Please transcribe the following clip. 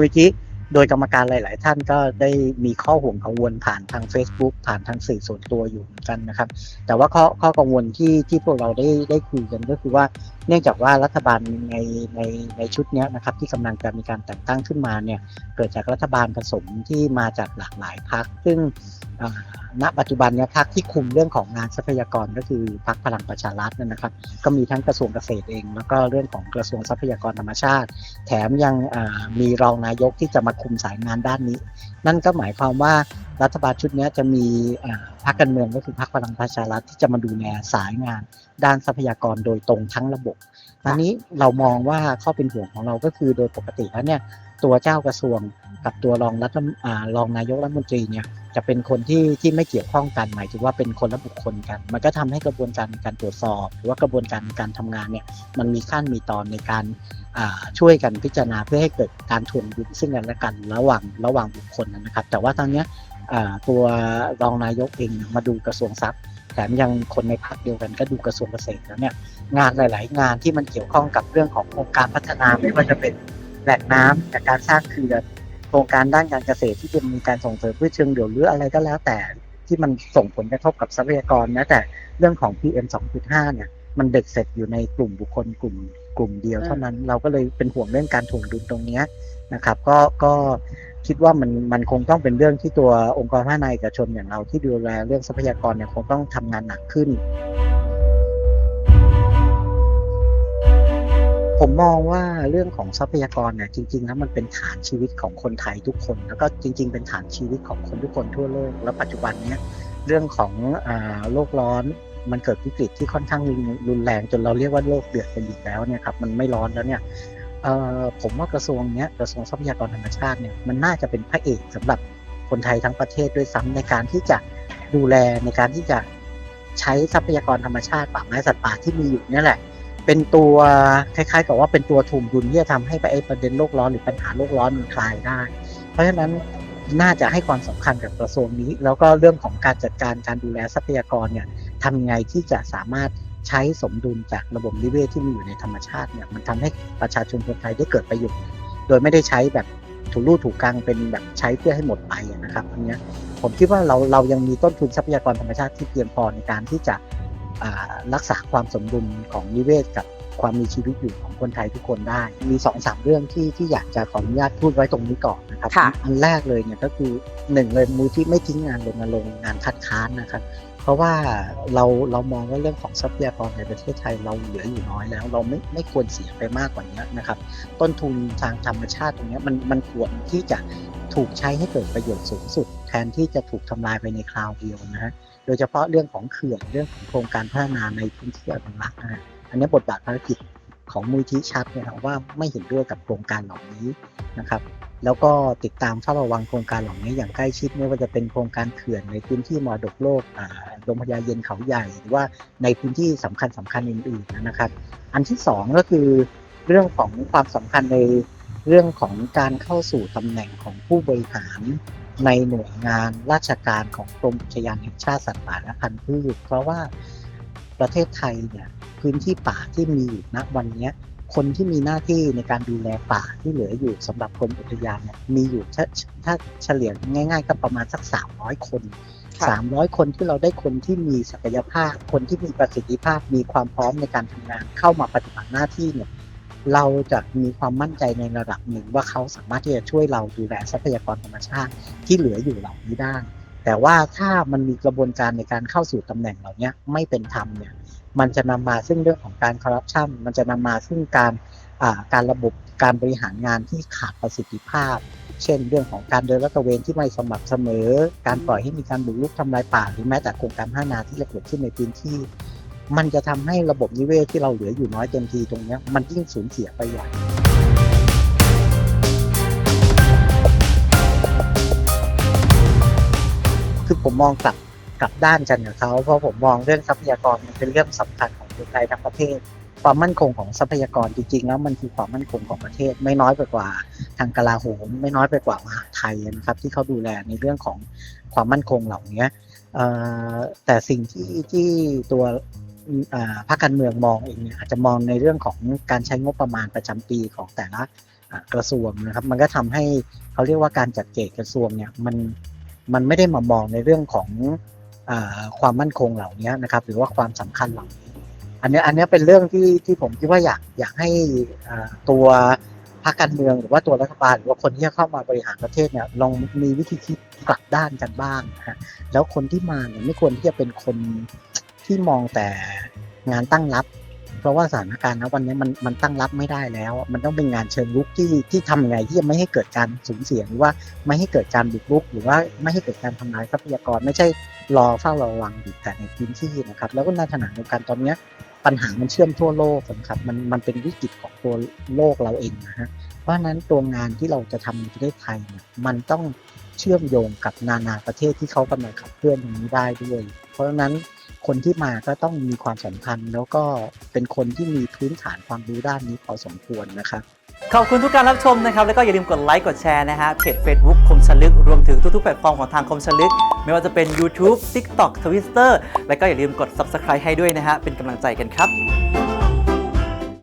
มูลนิธิโดยกรรมการหลาย ๆ ท่านก็ได้มีข้อห่วงกังวลผ่านทาง Facebook ผ่านทางสื่อส่วนตัวอยู่เหมือนกันนะครับ แต่ว่าข้อข้อกังวลที่ที่พวกเราได้ได้คุยกันก็คือว่า เนื่องจากว่ารัฐบาลในในในชุดนี้นะครับที่กำลังจะมีการแต่งตั้งขึ้นมาเนี่ยเกิดจากรัฐบาลผสมที่มาจากหลากหลายพรรคซึ่ง ณปัจจุบันเนี้ยพรรคที่คุมเรื่องของงานทรัพยากรก็คือพรรคพลังประชารัฐนะครับ ก็มีทั้งกระทรวงเกษตรเอง แล้วก็เรื่องของกระทรวงทรัพยากรธรรมชาติ แถมยังมีรองนายกที่จะมาคุมสายงานด้านนี้ นั่นก็หมายความว่ารัฐบาลชุดนี้จะมีพรรคการเมืองก็คือพรรคพลังประชารัฐที่จะมาดูแลสายงาน ด้านทรัพยากรโดยตรงทั้งระบบอันนี้เรามองว่าข้อเป็นห่วงของเราก็คือโดยปกติแล้วเนี่ยตัวเจ้ากระทรวง กับตัวรองรัฐมอ่ารองนายกรัฐมนตรีเนี่ยจะเป็นคนที่ที่ไม่เกี่ยวข้องกันหมายถึงว่าเป็นคนละบุคคลกัน มันก็ทำให้กระบวนการการตรวจสอบ หรือว่ากระบวนการการทำงานเนี่ยมันมีขั้นมีตอนในการช่วยกันพิจารณาเพื่อให้เกิดการทวงดุลซึ่งกันและกันระหว่างระหว่างบุคคลนะครับ แต่ว่าตอนนี้ตัวรองนายกเองมาดูกระทรวงทรัพย์แถมยังคนในพรรคเดียวกันก็ดูกระทรวงเกษตรแล้วเนี่ยงานหลาย ๆ งานที่มันเกี่ยวข้องกับเรื่องของโครงการพัฒนาไม่ว่าจะเป็นแหล่งน้ำจากการสร้างเขื่อน โครงการด้านการเกษตรที่จะมีการส่งเสริมพืชเชิงเดี่ยวหรืออะไรก็แล้วแต่ที่มันส่งผลกระทบกับทรัพยากรนะแต่เรื่องของ PM 2.5 เนี่ยมันเด็กเสร็จอยู่ในกลุ่มบุคคลกลุ่มกลุ่มเดียวเท่านั้นเราก็เลยเป็นห่วงเรื่องการถ่วงดุลตรงนี้นะครับ ก็ก็คิดว่ามันมันคงต้องเป็นเรื่องที่ตัวองค์กรภาคในเอกชนอย่างเราที่ดูแลเรื่องทรัพยากรเนี่ยคงต้องทำงานหนักขึ้น ผมมองว่าเรื่องของทรัพยากรเนี่ยจริง ๆ แล้วมันเป็นฐานชีวิตของคนไทยทุกคน แล้วก็จริง ๆ เป็นฐานชีวิตของคนทุกคนทั่วโลก แล้วปัจจุบันเนี้ยเรื่องของอโลกร้อนมันเกิดวิกฤตที่ค่อนข้างรุนแรงจนเราเรียกว่าโลกเดือดกันอีกแล้วเนี่ยครับมันไม่ร้อนแล้วเนี่ยผมว่ากระทรวงเนี้ยกระทรวงทรัพยากรธรรมชาติเนี่ยมันน่าจะเป็นพระเอกสำหรับคนไทยทั้งประเทศด้วยซ้ำในการที่จะดูแลในการที่จะใช้ทรัพยากรธรรมชาติป่าไม้สัตว์ป่าที่มีอยู่เนี่ยแหละ เป็นตัวคล้ายๆ กับว่าเป็นตัวถ่วงดุลที่จะทำให้ไอ้ประเด็นโลกร้อนหรือปัญหาโลกร้อนมันคลายได้ เพราะฉะนั้นน่าจะให้ความสำคัญกับกระทรวงนี้ แล้วก็เรื่องของการจัดการการดูแลทรัพยากรเนี่ยทำยังไงที่จะสามารถใช้สมดุลจากระบบนิเวศที่มีอยู่ในธรรมชาติเนี่ยมันทำให้ประชาชนคนไทยได้เกิดประโยชน์โดยไม่ได้ใช้แบบถูรูถูกกลางเป็นแบบใช้เพื่อให้หมดไปนะครับอันนี้ผมคิดว่าเราเรายังมีต้นทุนทรัพยากรธรรมชาติที่เพียงพอในการที่จะ รักษาความสมดุลของนิเวศกับความมีชีวิตอยู่ของคนไทยทุกคนได้ มีสองสามเรื่องที่ที่อยากจะขออนุญาตพูดไว้ตรงนี้ก่อนนะครับค่ะอันแรกเลยเนี่ยก็คือหนึ่งเลยมูลที่ไม่ทิ้งงานรณรงค์งานคัดค้านนะครับ เพราะว่าเราเรามองว่าเรื่องของทรัพยากรในประเทศไทยเราเหลืออยู่น้อยแล้ว เราไม่ไม่ควรเสียไปมากกว่านี้นะครับ ต้นทุนทางธรรมชาติตรงเนี้ยมันมันควรที่จะ ถูกใช้ให้เกิดประโยชน์สูงสุด แทนที่จะถูกทำลายไปในคราวเดียวนะฮะโดยเฉพาะเรื่องของเขื่อนเรื่องของโครงการพัฒนาในพื้นที่อนุรักษ์นะฮะอันนี้บทบาทภารกิจของมูลที่ชัดเนี่ยครับว่าไม่เห็นด้วยกับโครงการเหล่านี้นะครับแล้วก็ติดตามเฝ้าระวังโครงการเหล่านี้อย่างใกล้ชิดไม่ว่าจะเป็นโครงการเขื่อนในพื้นที่มรดกโลกอ่าโรงพยาเย็นเขาใหญ่หรือว่าในพื้นที่สำคัญสำคัญอื่นๆนะครับ อันที่สองก็คือเรื่องของความสำคัญใน เรื่องของการเข้าสู่ตำแหน่งของผู้บริหารในหน่วยงานราชการของกรมอุทยานแห่งชาติสัตว์ป่าและพันธุ์พืชเพราะว่าประเทศไทยเนี่ยพื้นที่ป่าที่มีอยู่ณวันเนี้ยคนที่มีหน้าที่ในการดูแลป่าที่เหลืออยู่สำหรับกรมอุทยานเนี่ยมีอยู่ถ้าถ้าเฉลี่ยง่าย ๆ ก็ประมาณสัก 300 คนค่ะ300 คนที่เราได้คนที่มีศักยภาพ คนที่มีประสิทธิภาพมีความพร้อมในการทำงานเข้ามาปฏิบัติหน้าที่เนี่ย เราจะมีความมั่นใจในระดับหนึ่งว่าเขาสามารถที่จะช่วยเราดูแลทรัพยากรธรรมชาติที่เหลืออยู่เหล่านี้ได้ แต่ว่าถ้ามันมีกระบวนการในการเข้าสู่ตำแหน่งเหล่านี้ไม่เป็นธรรมเนี่ยมันจะนำมาซึ่งเรื่องของการคอร์รัปชันมันจะนำมาซึ่งการการระบบการบริหารงานที่ขาดประสิทธิภาพ เช่น เรื่องของการเดินลาดตะเวนที่ไม่สม่ำเสมอ การปล่อยให้มีการบุกรุกทำลายป่าหรือแม้แต่โครงการพัฒนาที่เกิดขึ้นในพื้นที่ มันจะทำให้ระบบนิเวศที่เราเหลืออยู่น้อยเต็มทีตรงนี้มันยิ่งสูญเสียไปใหญ่คือผมมองกลับกลับด้านกันกับเขาเพราะผมมองเรื่องทรัพยากรมันเป็นเรื่องสำคัญของคนไทยทั้งประเทศ ความมั่นคงของทรัพยากรจริงๆ แล้วมันคือความมั่นคงของประเทศ ไม่น้อยไปกว่าทางกลาโหม ไม่น้อยไปกว่ามหาไทยนะครับ ที่เขาดูแลในเรื่องของความมั่นคงเหล่านี้แต่สิ่งที่ที่ตัว ภาคการเมืองมองเองเนี่ยอาจจะมองในเรื่องของการใช้งบประมาณประจำปีของแต่ละกระทรวงนะครับ มันก็ทำให้เขาเรียกว่าการจัดเกตกระทรวงเนี่ยมันมันไม่ได้มามองในเรื่องของอความมั่นคงเหล่านี้นะครับ หรือว่าความสำคัญเหล่านี้อันเนี้ยอันเนี้ยเป็นเรื่องที่ที่ผมคิดว่าอยากอยากให้ตัวพรรคการเมืองหรือว่าตัวรัฐบาลหรือว่าคนที่จะเข้ามาบริหารประเทศเนี่ยลองมีวิธีคิดกลับด้านกันบ้างนะฮะแล้วคนที่มาเนี่ยไม่ควรที่จะเป็นคน ที่มองแต่งานตั้งรับ เพราะว่าสถานการณ์นะวันนี้มันมันตั้งรับไม่ได้แล้ว มันต้องเป็นงานเชิงรุกที่ที่ทำยังไงที่จะไม่ให้เกิดการสูญเสียหรือว่าไม่ให้เกิดการบุกรุก หรือว่าไม่ให้เกิดการทำลายทรัพยากร ไม่ใช่รอเฝ้าระวังอยู่แต่ในพื้นที่นะครับ แล้วก็ในขณะเดียวกันตอนนี้ปัญหามันเชื่อมทั่วโลกนะครับมันมันเป็นวิกฤตของตัวโลกเราเองนะฮะเพราะฉะนั้นตัวงานที่เราจะทำในประเทศไทยเนี่ยมันต้องเชื่อมโยงกับนานาประเทศที่เขากำลังขับเคลื่อนตรงนี้ได้ด้วย เพราะฉะนั้น คนที่มาก็ต้องมีความสำคัญแล้วก็เป็นคนที่มีพื้นฐานความรู้ด้านนี้พอสมควรนะครับขอบคุณทุกการรับชมนะครับ แล้วก็อย่าลืมกดไลค์กดแชร์นะฮะเพจ Facebook คมชลึก รวมถึงทุกๆแพลตฟอร์มของทางคมชลึก ไม่ว่าจะเป็น YouTube TikTok Twitter แล้วก็อย่าลืมกด Subscribe ให้ด้วยนะฮะเป็นกำลังใจกันครับ